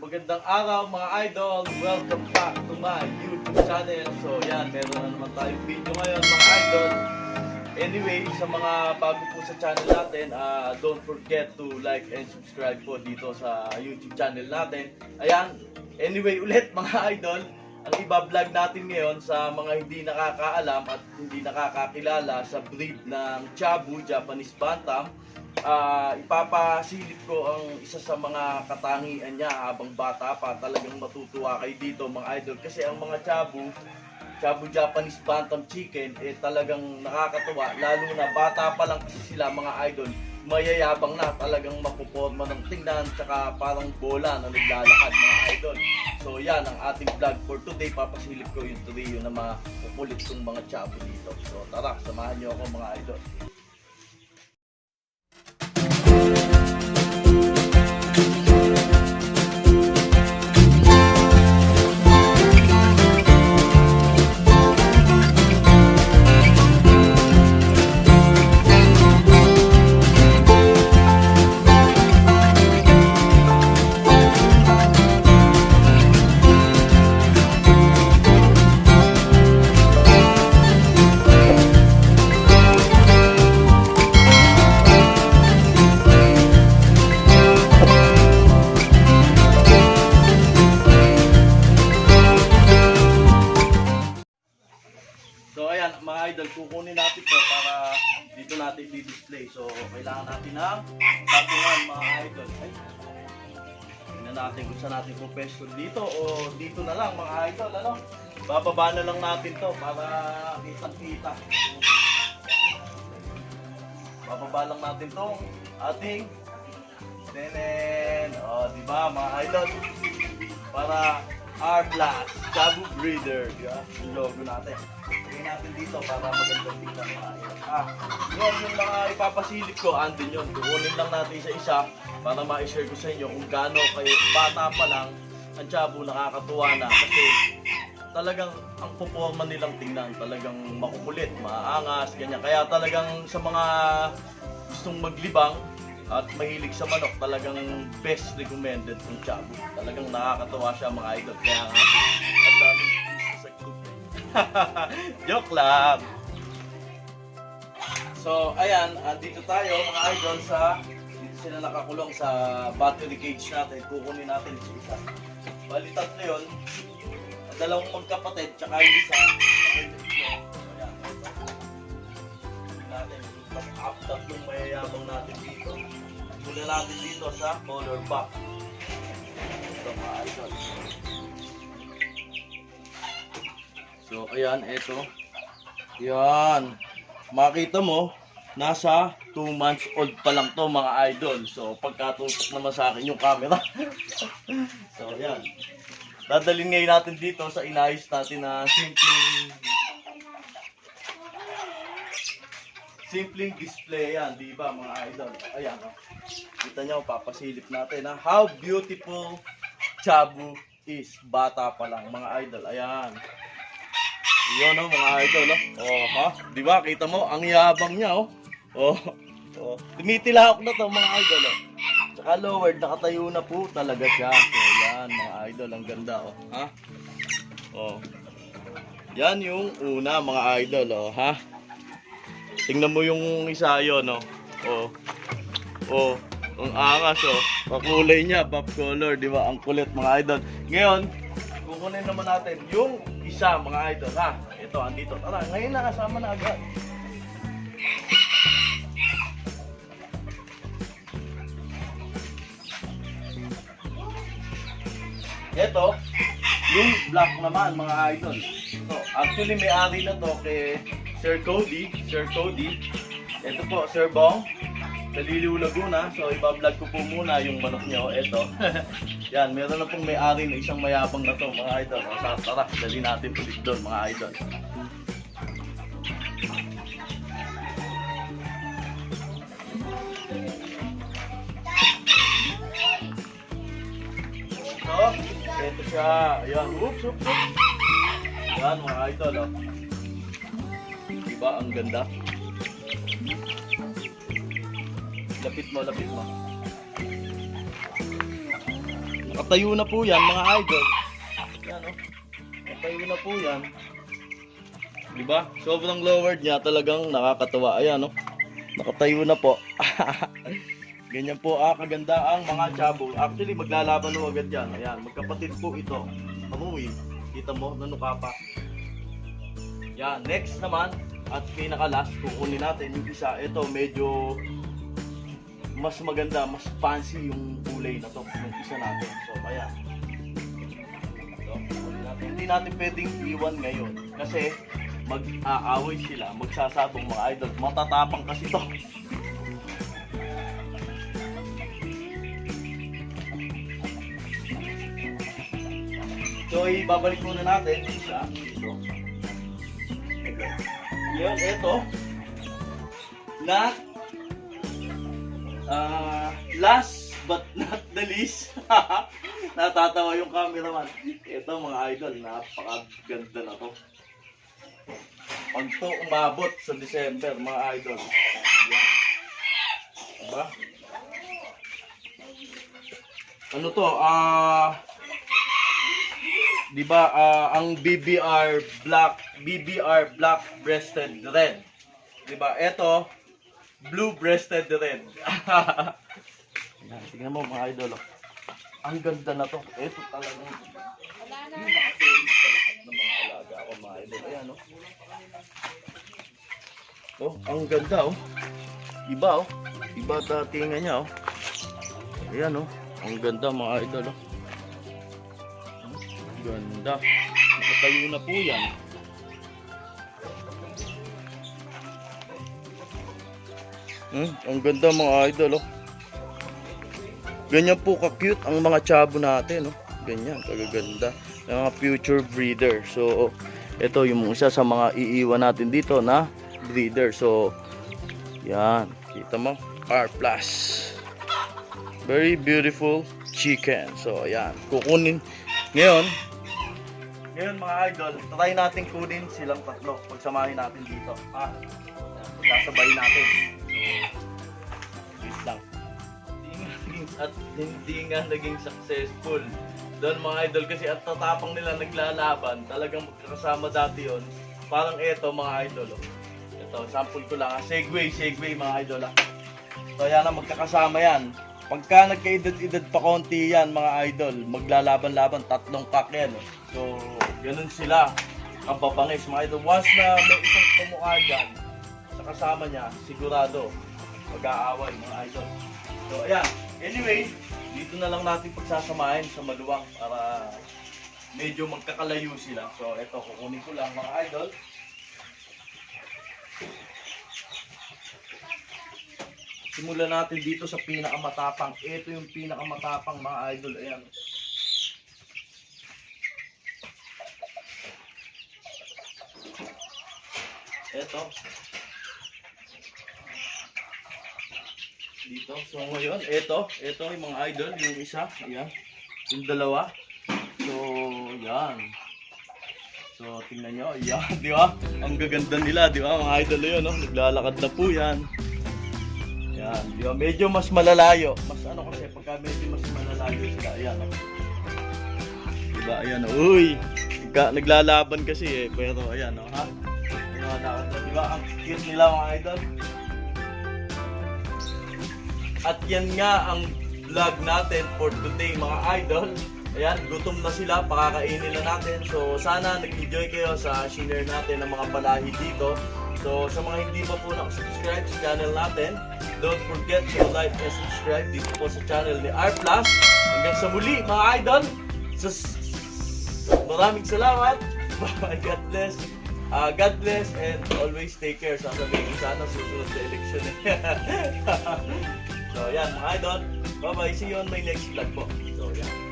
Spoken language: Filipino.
Magandang araw mga idol! Welcome back to my YouTube channel. So yan, meron na naman tayong video ngayon mga idol. Anyway, sa mga bago po sa channel natin, ah, don't forget to like and subscribe po dito sa YouTube channel natin. Ayan, anyway ulit mga idol, ang iba-vlog natin ngayon sa mga hindi nakakaalam at hindi nakakakilala sa breed ng Chabu Japanese Bantam ah ipapasilip ko ang isa sa mga katangian niya habang bata pa. Talagang matutuwa kayo dito mga idol. Kasi ang mga chabu, chabu Japanese Bantam Chicken, eh talagang nakakatuwa. Lalo na bata pa lang kasi sila mga idol. Mayayabang na talagang mapuporma ng tingnan tsaka parang bola na naglalakad mga idol. So yan ang ating vlog for today. Papasilip ko yung trio na makukulit kong mga chabu dito. So tara, samahan niyo ako mga idol. Idol, kukunin natin to para dito natin i-display. So kailangan natin ng patungan mga idol. Ay, tingnan natin kung saan natin pwesto dito o dito na lang mga idol. Ano? Bababa na lang natin to para kitang-kita. Bababa lang natin tong ating Tenen. O, di ba mga idol? Para R Plus, Jabu Breeder. Di ba? Logo natin. Natin dito para magandang tingnan idol. Ah, yun yung mga ipapasilip ko, andun yun. Kukunin lang natin isa-isa para ma-share ko sa inyo kung gaano kayo bata pa lang ang Jabu nakakatuwa na kasi talagang ang puporma nilang tingnan talagang makukulit, maangas, ganyan. Kaya talagang sa mga gustong maglibang at mahilig sa manok, talagang best recommended ng Chabu. Talagang nakakatawa siya mga idol. Kaya nga, ang daming. Joke lang! So, ayan, andito tayo mga idol sa dito sila nakakulong sa battery cage natin. Kukunin natin isa isa. Bali tatlo yun. Dalawang magkapatid, tsaka yung isa. Ayan. natin. Tapos tatlong mayayabang natin dito. Muna natin dito sa color box. Ito mga idol. So, ayan, ito. Yan. Makita mo, nasa 2 months old pa lang to mga idol. So, pagkatutok naman sa akin yung camera. so, ayan. Dadalhin ngayon natin dito sa inayos natin na simpleng simpleng display yan, di ba mga idol? Ayan, oh. Kita nyo, papasilip natin ha. How beautiful Chabu is. Bata pa lang, mga idol. Ayan. Yun oh, mga idol. Oh, oh ha? Di ba? Kita mo, ang yabang niya oh. Oh, oh. Tumitilahok na to mga idol oh. Tsaka lowered, nakatayo na po talaga siya. So, yan mga idol, ang ganda oh. Ha? Oh. Yan yung una mga idol oh, ha? Tingnan mo yung isa yun, no? Oh. Oh. Ang angas, oh. Pakulay niya, pop color, di ba? Ang kulit, mga idol. Ngayon, kukunin naman natin yung isa, mga idol, ha? Ito, andito. Tara, ngayon na, kasama na agad. Ito, yung black naman, mga idol. Ito, actually may-ari na to kay Sir Cody. Sir Cody. Ito po, Sir Bong. Kaliliw Laguna. So, ibablog ko po muna yung manok niyo. Ito. Yan, meron na pong may-ari na isang mayabang na to, mga idol. Tara, tara, dali natin ulit doon, mga idol. Ito, ito siya. Ayan, oops, oops, oops. Yan, mga idol, oh. Diba, ang ganda? Lapit mo, lapit mo. Nakatayo na po yan mga idol. Yan oh. Nakatayo na po yan. Diba? Sobrang lowered niya talagang nakakatawa. Ayan oh. Nakatayo na po. Ganyan po ah, kaganda ang mga chabong. Actually, maglalaban mo agad yan. Ayan, magkapatid po ito. Amuwi. Kita mo, nanuka pa. Yan, next naman, at pinaka-last, kukunin natin yung isa. Ito, medyo mas maganda, mas fancy yung kulay na to. Yung isa natin. So, ayan. So. Hindi natin pwedeng iwan ngayon. Kasi, mag-aaway sila, magsasabong mga idol. Matatapang kasi to. So, ibabalik muna natin isa. Ito. Yun, ito. Na ah last but not the least. Natatawa yung cameraman. Ito mga idol, napakaganda na to. Pag umabot sa December, mga idol. Diba? Ano to? Ah... 'di ba ah, ang BBR black BBR black breasted red 'di ba ito blue breasted red Yan, tingnan mo mga idol oh. ang ganda na to. Ito nakaseries sa lahat ng mga alaga ko mga idol ayan oh oh ang ganda oh. Iba oh. Iba datingan niya oh. Ayan oh. Ang ganda mga idol oh. Ganda. Nakatayo na po yan. Hmm, ang ganda mga idol, oh. Ganyan po ka-cute ang mga chabo natin, oh. Ganyan, kagaganda. Yung mga future breeder. So, ito yung isa sa mga iiwan natin dito na breeder. So, yan. Kita mo? R+. Very beautiful chicken. So, ayan. Kukunin. Ngayon, ngayon mga idol, try natin kunin silang tatlo. Pagsamahin natin dito. Ah, ayan, pagkasabay natin. Wait lang. At hindi nga naging successful. Doon mga idol kasi at tatapang nila naglalaban. Talagang magkakasama dati yon. Parang eto mga idol. Oh. Ito, sample ko lang. ah. Segway, segway mga idol. Ah. So yan ang magkakasama yan. Pagka nagkaedad-edad pa konti yan mga idol, maglalaban-laban, tatlong pack yan. eh. So, ganun sila. Kababangis mga idol. Once na may isang kumukha dyan, kasama niya, sigurado, mag-aaway mga idol. So, ayan. Anyway, dito na lang natin pagsasamahin sa maluwang para medyo magkakalayo sila. So, eto, kukunin ko lang mga idol. Simulan natin dito sa pinakamatapang. Ito yung pinakamatapang mga idol. Ayan. Ito. Dito. So ngayon, ito. Ito yung mga idol. Yung isa. Ayan. Yung dalawa. So, yan. So, tingnan nyo. Ayan. Di ba? Ang gaganda nila. Di ba? Mga idol yun. No? Naglalakad na po yan. Yan, di ba? Medyo mas malalayo. Mas ano kasi, pagka medyo mas malalayo sila, ayan. Oh. Di ba? Ayan, uy. Nagka, naglalaban kasi eh, pero ayan, oh, ha? Na, di ba? Ang cute nila mga idol. At yan nga ang vlog natin for today mga idol. Ayan, gutom na sila, pakakainin na natin. So, sana nag-enjoy kayo sa shinare natin ng mga palahi dito. So, sa mga hindi pa po nakasubscribe sa channel natin, don't forget to like and subscribe dito po sa channel ni R+. Hanggang sa muli, mga idol. So, maraming salamat. God bless. Ah, God bless and always take care. Sasabihin ko sana susunod sa election. so, yan, mga idol. Bye-bye. See you on my next vlog po. So, yan.